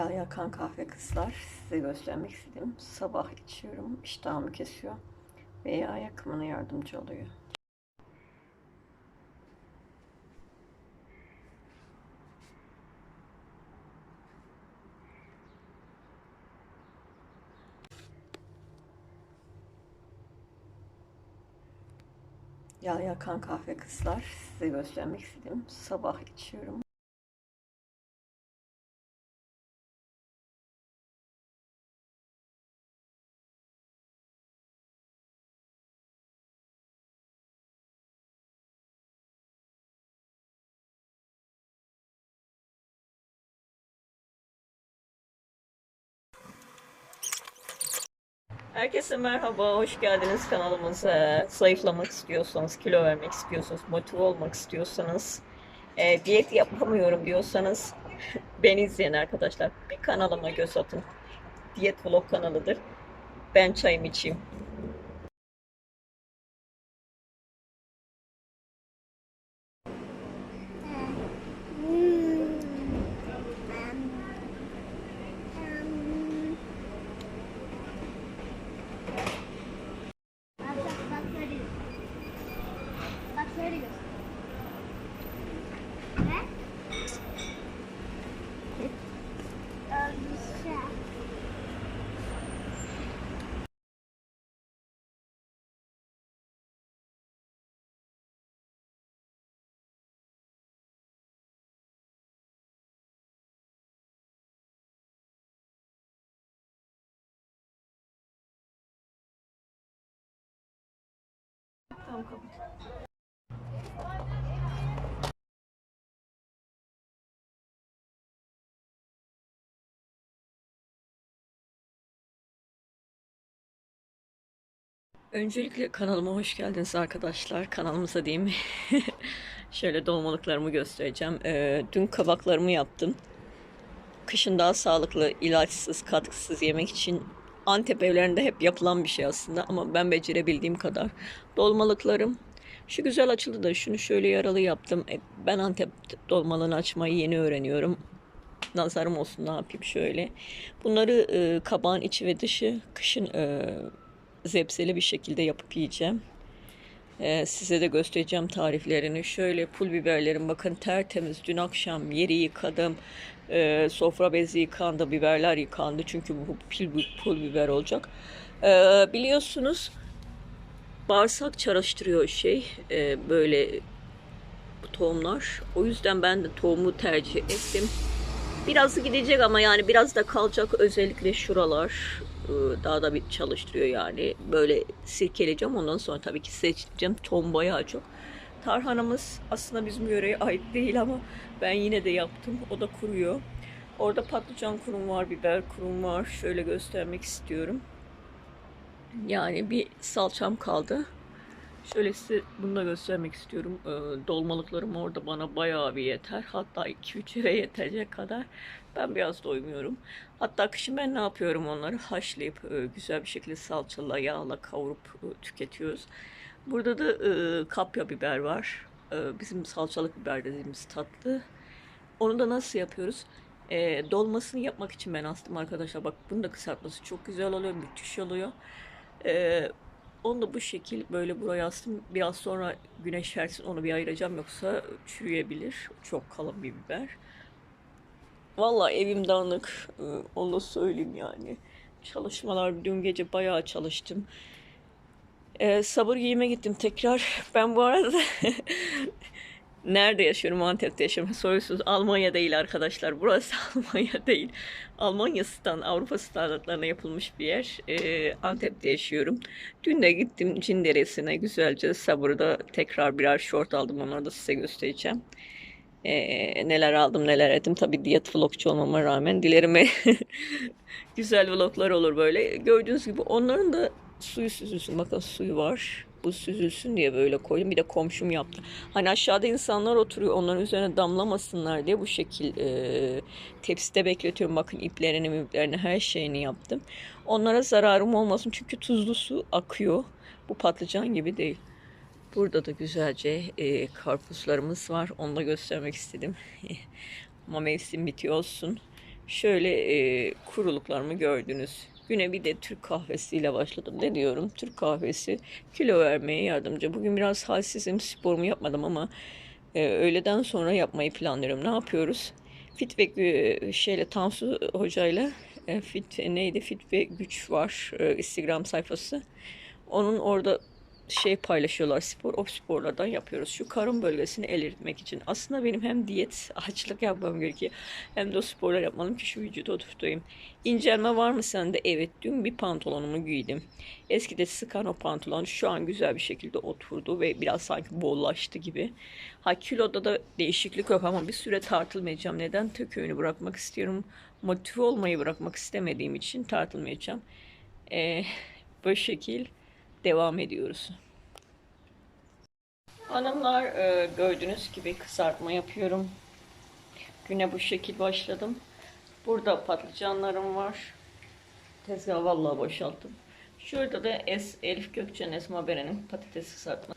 Yağ yakan kahve kızlar size göstermek istedim. Sabah içiyorum. iştahımı kesiyor. Ve yağ yakımına yardımcı oluyor. Yağ yakan kahve kızlar size göstermek istedim. Sabah içiyorum. Herkese merhaba, hoş geldiniz kanalımıza. Zayıflamak istiyorsanız, kilo vermek istiyorsanız, motive olmak istiyorsanız, e, diyet yapamıyorum diyorsanız beni izleyen arkadaşlar bir kanalıma göz atın. Diyet vlog kanalıdır. Ben çayımı içeyim. Bak bak bak şöyle göster. Bak şöyle göster. Ne? Elbise. Tamam kapat. Öncelikle kanalıma hoş geldiniz arkadaşlar. Kanalımıza diyeyim. Şöyle dolmalıklarımı göstereceğim. Ee, dün kabaklarımı yaptım. Kışın daha sağlıklı, ilaçsız, katkısız yemek için Antep evlerinde hep yapılan bir şey aslında ama ben becerebildiğim kadar. Dolmalıklarım şu güzel açıldı da şunu şöyle yaralı yaptım. E, ben Antep dolmalığını açmayı yeni öğreniyorum. Nazarım olsun ne yapayım şöyle. Bunları e, kabağın içi ve dışı kışın e, zepseli bir şekilde yapıp yiyeceğim. Ee, size de göstereceğim tariflerini. Şöyle pul biberlerim bakın tertemiz. Dün akşam yeri yıkadım. Ee, sofra bezi yıkandı, biberler yıkandı. Çünkü bu pil, pul biber olacak. Ee, biliyorsunuz bağırsak çalıştırıyor şey. Ee, böyle tohumlar. O yüzden ben de tohumu tercih ettim. Biraz gidecek ama yani biraz da kalacak özellikle şuralar e, daha da bir çalıştırıyor yani. Böyle sirkeleyeceğim ondan sonra tabii ki seçeceğim. Ton bayağı çok. Tarhanamız aslında bizim yöreye ait değil ama ben yine de yaptım. O da kuruyor. Orada patlıcan kurum var, biber kurum var. Şöyle göstermek istiyorum. Yani bir salçam kaldı. Şöyle size bunu da göstermek istiyorum. Ee, dolmalıklarım orada bana bayağı bir yeter. Hatta 2-3 eve yetecek kadar. Ben biraz doymuyorum. Hatta kışın ben ne yapıyorum onları haşlayıp e, güzel bir şekilde salçayla, yağla kavurup e, tüketiyoruz. Burada da e, kapya biber var. E, bizim salçalık biber dediğimiz tatlı. Onu da nasıl yapıyoruz? E, dolmasını yapmak için ben astım arkadaşlar. Bak bunu da kısaltması çok güzel oluyor, müthiş oluyor. E, onu da bu şekil böyle buraya astım. Biraz sonra güneş versin onu bir ayıracağım yoksa çürüyebilir. Çok kalın bir biber. Vallahi evim dağınık. Ee, Onu söyleyeyim yani. Çalışmalar dün gece bayağı çalıştım. Ee, sabır giyime gittim tekrar. Ben bu arada nerede yaşıyorum? Antep'te yaşıyorum. Soruyorsunuz. Almanya değil arkadaşlar. Burası Almanya değil. Almanya stan, Avrupa standartlarına yapılmış bir yer. Ee, Antep'te yaşıyorum. Dün de gittim Cin Deresi'ne güzelce sabırda tekrar birer şort aldım. Onları da size göstereceğim. Ee, neler aldım neler ettim. Tabii diyet vlogçu olmama rağmen dilerime güzel vloglar olur böyle. Gördüğünüz gibi onların da suyu süzülsün. Bakın suyu var. Bu süzülsün diye böyle koydum. Bir de komşum yaptı. Hani aşağıda insanlar oturuyor. Onların üzerine damlamasınlar diye bu şekil e, tepside bekletiyorum. Bakın iplerini, iplerini her şeyini yaptım. Onlara zararım olmasın. Çünkü tuzlu su akıyor. Bu patlıcan gibi değil. Burada da güzelce e, karpuzlarımız var. Onu da göstermek istedim. Ama mevsim bitiyor olsun. Şöyle e, kuruluklarımı gördünüz. Güne bir de Türk kahvesiyle başladım. Ne diyorum? Türk kahvesi kilo vermeye yardımcı. Bugün biraz halsizim. Sporumu yapmadım ama e, öğleden sonra yapmayı planlıyorum. Ne yapıyoruz? Fit ve şeyle Tansu hocayla e, fit neydi? Fit ve güç var e, Instagram sayfası. Onun orada şey paylaşıyorlar spor. O sporlardan yapıyoruz. Şu karın bölgesini eritmek için. Aslında benim hem diyet, açlık yapmam gerekiyor. Hem de o sporlar yapmalıyım ki şu vücudu oturtayım. İncelme var mı sende? Evet. Dün bir pantolonumu giydim. Eskide sıkan o pantolon şu an güzel bir şekilde oturdu ve biraz sanki bollaştı gibi. Ha kiloda da değişiklik yok ama bir süre tartılmayacağım. Neden? Öğünü bırakmak istiyorum. Motive olmayı bırakmak istemediğim için tartılmayacağım. Ee, bu şekil devam ediyoruz. Hanımlar e, gördüğünüz gibi kızartma yapıyorum. Güne bu şekil başladım. Burada patlıcanlarım var. Tezgahı vallahi boşalttım. Şurada da Es, Elif Gökçen Esma Beren'in patates kızartma.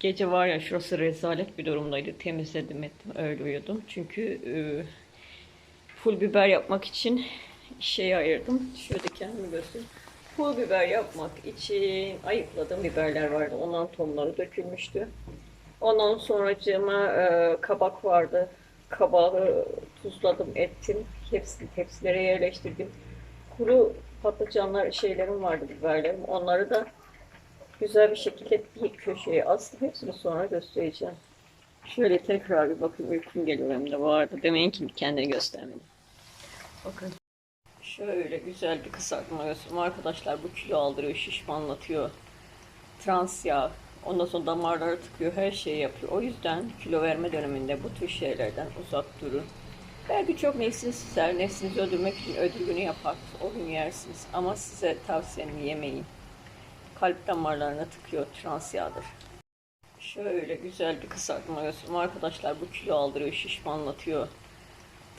Gece var ya şurası rezalet bir durumdaydı. Temizledim ettim öyle uyudum. Çünkü e, pul biber yapmak için şey ayırdım. Şöyle kendimi göstereyim. Pul biber yapmak için ayıkladığım biberler vardı. Ondan tohumları dökülmüştü. Ondan sonracığıma e, kabak vardı. Kabağı tuzladım, ettim. Hepsini tepsilere yerleştirdim. Kuru patlıcanlar şeylerim vardı biberlerim. Onları da güzel bir şekilde bir köşeye astım. Hepsini sonra göstereceğim. Şöyle tekrar bir bakın uykum geliyor hem de vardı. Demeyin ki kendini göstermedim. Bakın. Şöyle güzel bir kızartma göstereyim. Arkadaşlar bu kilo aldırıyor, şişmanlatıyor. Trans yağ. Ondan sonra damarları tıkıyor, her şeyi yapıyor. O yüzden kilo verme döneminde bu tür şeylerden uzak durun. Belki çok nefsiniz ister, nefsinizi öldürmek için ödül günü yapar. O gün yersiniz. Ama size tavsiyem yemeyin. Kalp damarlarına tıkıyor, trans yağdır. Şöyle güzel bir kızartma göstereyim. Arkadaşlar bu kilo aldırıyor, şişmanlatıyor.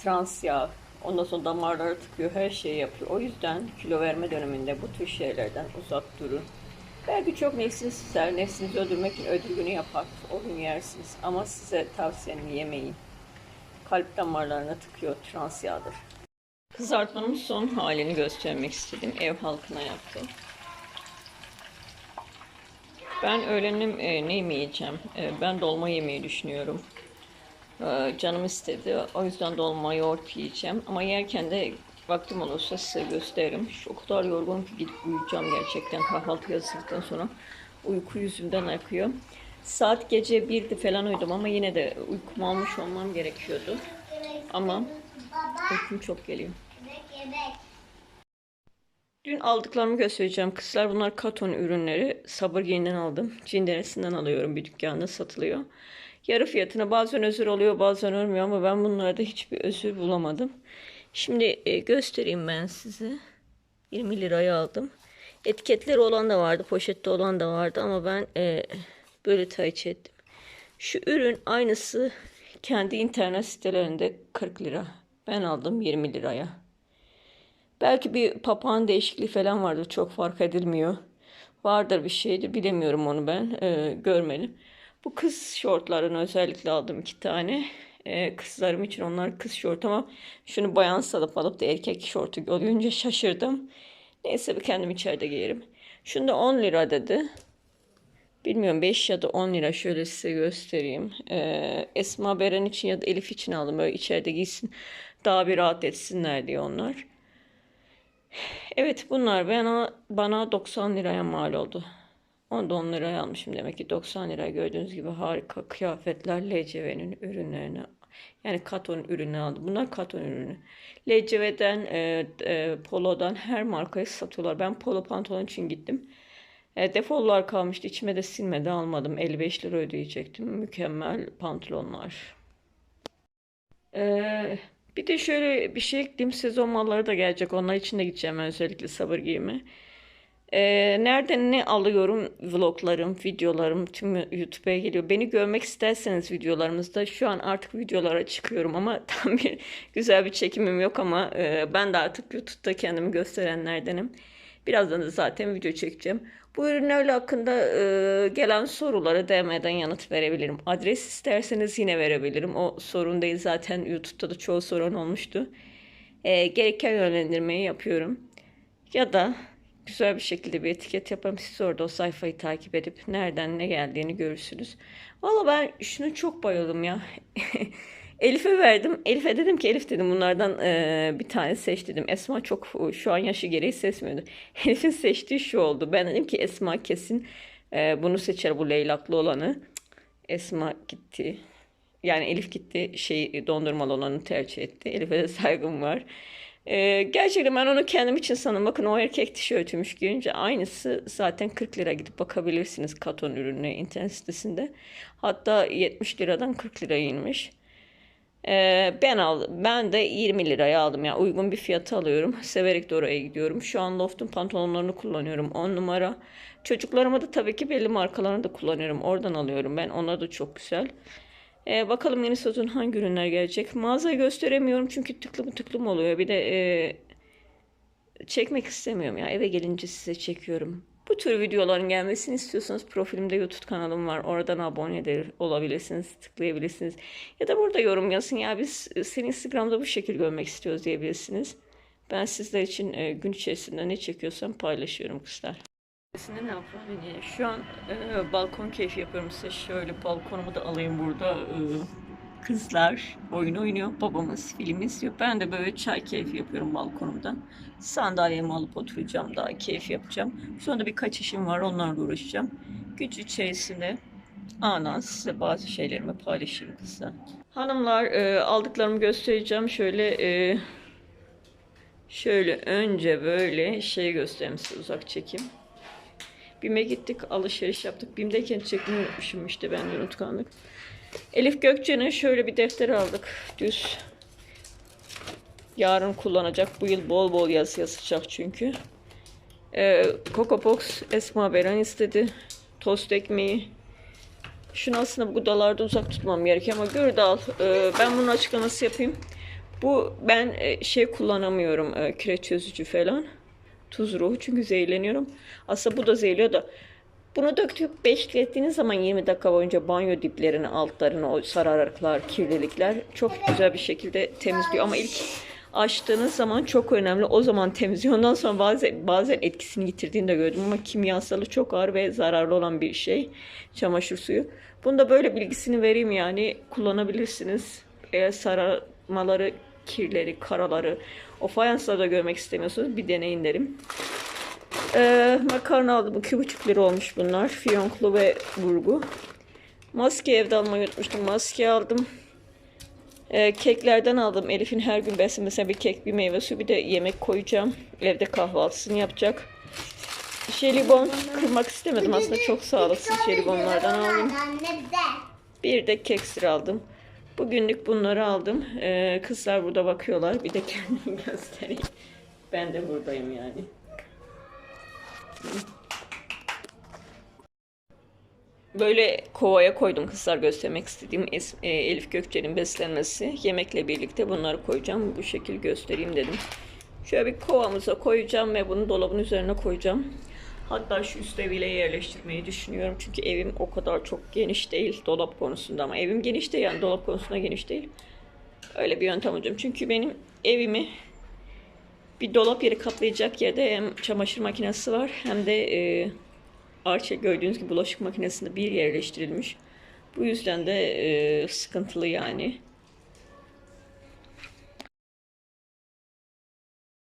Trans yağ. Ondan sonra damarları tıkıyor, her şeyi yapıyor. O yüzden kilo verme döneminde bu tür şeylerden uzak durun. Belki çok nefsiniz ister, nefsinizi öldürmek için ödül günü yapar. O gün yersiniz. Ama size tavsiyem yemeyin. Kalp damarlarına tıkıyor, trans yağdır. Kızartmanın son halini göstermek istedim. Ev halkına yaptım. Ben öğlenim e, ne yemeyeceğim? E, ben dolma yemeyi düşünüyorum. E, canım istedi. O yüzden dolma yoğurt yiyeceğim. Ama yerken de vaktim olursa size gösteririm. Şu o kadar yorgunum ki gidip uyuyacağım gerçekten. Kahvaltı yazdıktan sonra uyku yüzümden akıyor. Saat gece 1'di falan uyudum ama yine de uykumu almış olmam gerekiyordu. Ama uykum çok geliyor. Dün aldıklarımı göstereceğim kızlar. Bunlar katon ürünleri. Sabır Giyin'den aldım. Cinderesi'nden alıyorum. Bir dükkanda satılıyor. Yarı fiyatına bazen özür oluyor bazen olmuyor ama ben bunlarda hiçbir özür bulamadım. Şimdi e, göstereyim ben size. 20 liraya aldım. Etiketleri olan da vardı, poşette olan da vardı ama ben e, böyle tercih ettim. Şu ürün aynısı kendi internet sitelerinde 40 lira. Ben aldım 20 liraya. Belki bir papağan değişikliği falan vardır. Çok fark edilmiyor. Vardır bir şeydir. Bilemiyorum onu ben. Ee, görmedim. Bu kız şortlarını özellikle aldım iki tane. Ee, kızlarım için onlar kız şort ama şunu bayan salıp alıp da erkek şortu görünce şaşırdım. Neyse bir kendim içeride giyerim. Şunu da 10 lira dedi. Bilmiyorum 5 ya da 10 lira şöyle size göstereyim. Ee, Esma Beren için ya da Elif için aldım. Böyle içeride giysin daha bir rahat etsinler diye onlar. Evet bunlar bana, bana 90 liraya mal oldu. Onu da 10 liraya almışım demek ki 90 lira gördüğünüz gibi harika kıyafetler LCV'nin ürünlerini yani katon ürünü aldım. Bunlar katon ürünü. LCV'den, e, e, Polo'dan her markayı satıyorlar. Ben Polo pantolon için gittim. E, defollar kalmıştı. İçime de silmedi almadım. 55 lira ödeyecektim. Mükemmel pantolonlar. Ee, bir de şöyle bir şey ekleyeyim. Sezon malları da gelecek. Onlar için de gideceğim özellikle sabır giyimi. Ee, nereden ne alıyorum vloglarım, videolarım tüm YouTube'a geliyor. Beni görmek isterseniz videolarımızda şu an artık videolara çıkıyorum ama tam bir güzel bir çekimim yok ama e, ben de artık YouTube'da kendimi gösterenlerdenim. Birazdan da zaten video çekeceğim. Bu ürünlerle hakkında e, gelen sorulara DM'den yanıt verebilirim. Adres isterseniz yine verebilirim. O sorun değil zaten YouTube'da da çoğu sorun olmuştu. e, gereken yönlendirmeyi yapıyorum. Ya da güzel bir şekilde bir etiket yaparım. Siz orada o sayfayı takip edip nereden ne geldiğini görürsünüz. Valla ben şunu çok bayıldım ya. Elif'e verdim. Elif'e dedim ki Elif dedim bunlardan e, bir tane seç dedim. Esma çok şu an yaşı gereği seçmiyordu. Elif'in seçtiği şu oldu. Ben dedim ki Esma kesin e, bunu seçer bu leylaklı olanı. Esma gitti. Yani Elif gitti şey dondurmalı olanı tercih etti. Elif'e de saygım var. Ee, gerçekten ben onu kendim için sanırım. Bakın o erkek tişörtümüş giyince aynısı zaten 40 lira gidip bakabilirsiniz katon ürününe internet sitesinde. Hatta 70 liradan 40 liraya inmiş. Ee, ben aldım. Ben de 20 liraya aldım. Yani uygun bir fiyata alıyorum. Severek de oraya gidiyorum. Şu an Loft'un pantolonlarını kullanıyorum. 10 numara. Çocuklarıma da tabii ki belli markalarını da kullanıyorum. Oradan alıyorum ben. Onlar da çok güzel. Ee, bakalım yeni sezon hangi ürünler gelecek. Mağazayı gösteremiyorum çünkü tıklım tıklım oluyor. Bir de e, çekmek istemiyorum ya. Eve gelince size çekiyorum. Bu tür videoların gelmesini istiyorsanız profilimde YouTube kanalım var. Oradan abone de olabilirsiniz, tıklayabilirsiniz. Ya da burada yorum yazın. Ya biz seni Instagram'da bu şekilde görmek istiyoruz diyebilirsiniz. Ben sizler için e, gün içerisinde ne çekiyorsam paylaşıyorum kızlar. Ne yapıyorum? Yani Şu an e, balkon keyfi yapıyorum size. Şöyle balkonumu da alayım burada. E, kızlar oyun oynuyor. Babamız film izliyor. Ben de böyle çay keyfi yapıyorum balkonumdan. Sandalyemi alıp oturacağım. Daha keyif yapacağım. Sonra birkaç işim var. Onlarla uğraşacağım. Güç içerisinde anan size bazı şeylerimi paylaşayım kızlar. Hanımlar e, aldıklarımı göstereceğim. Şöyle e, şöyle önce böyle şey göstereyim size uzak çekim. BİM'e gittik, alışveriş yaptık. BİM'deyken çekmeyi unutmuşum işte ben de unutkanlık. Elif Gökçe'nin şöyle bir defter aldık. Düz. Yarın kullanacak. Bu yıl bol bol yazı yazacak çünkü. Ee, Coco Box Esma Beren istedi. Tost ekmeği. Şunu aslında bu gıdalarda uzak tutmam gerekiyor ama Gürdal. E, ben bunun açıklaması yapayım. Bu ben e, şey kullanamıyorum. E, kireç çözücü falan tuz ruhu çünkü zehirleniyorum. Aslında bu da zehirliyor da bunu döktük beklettiğiniz zaman 20 dakika boyunca banyo diplerini, altlarını, o sararıklar, kirlilikler çok güzel bir şekilde temizliyor. Ama ilk açtığınız zaman çok önemli. O zaman temizliyor. Ondan sonra bazen, bazen etkisini yitirdiğini de gördüm ama kimyasalı çok ağır ve zararlı olan bir şey. Çamaşır suyu. Bunu da böyle bilgisini vereyim yani kullanabilirsiniz. Eğer sararmaları, kirleri, karaları, o fayansları da görmek istemiyorsanız bir deneyin derim. Ee, makarna aldım. 2,5 lira olmuş bunlar. Fiyonklu ve burgu. Maske evde almayı unutmuştum. Maske aldım. Ee, keklerden aldım. Elif'in her gün beslemesine bir kek, bir meyve suyu, bir de yemek koyacağım. Evde kahvaltısını yapacak. Jelibon kırmak istemedim. Aslında çok sağlıksız jelibonlardan aldım. Bir de keksir aldım. Bugünlük bunları aldım. Ee, kızlar burada bakıyorlar. Bir de kendimi göstereyim. Ben de buradayım yani. Böyle kovaya koydum kızlar göstermek istediğim Es- e, Elif Gökçe'nin beslenmesi. Yemekle birlikte bunları koyacağım. Bu şekil göstereyim dedim. Şöyle bir kovamıza koyacağım ve bunu dolabın üzerine koyacağım. Hatta şu üst eviyle yerleştirmeyi düşünüyorum. Çünkü evim o kadar çok geniş değil dolap konusunda ama evim geniş de yani dolap konusunda geniş değil. Öyle bir yöntem hocam. Çünkü benim evimi bir dolap yeri kaplayacak yerde hem çamaşır makinesi var hem de e, arça gördüğünüz gibi bulaşık makinesinde bir yerleştirilmiş. Bu yüzden de e, sıkıntılı yani.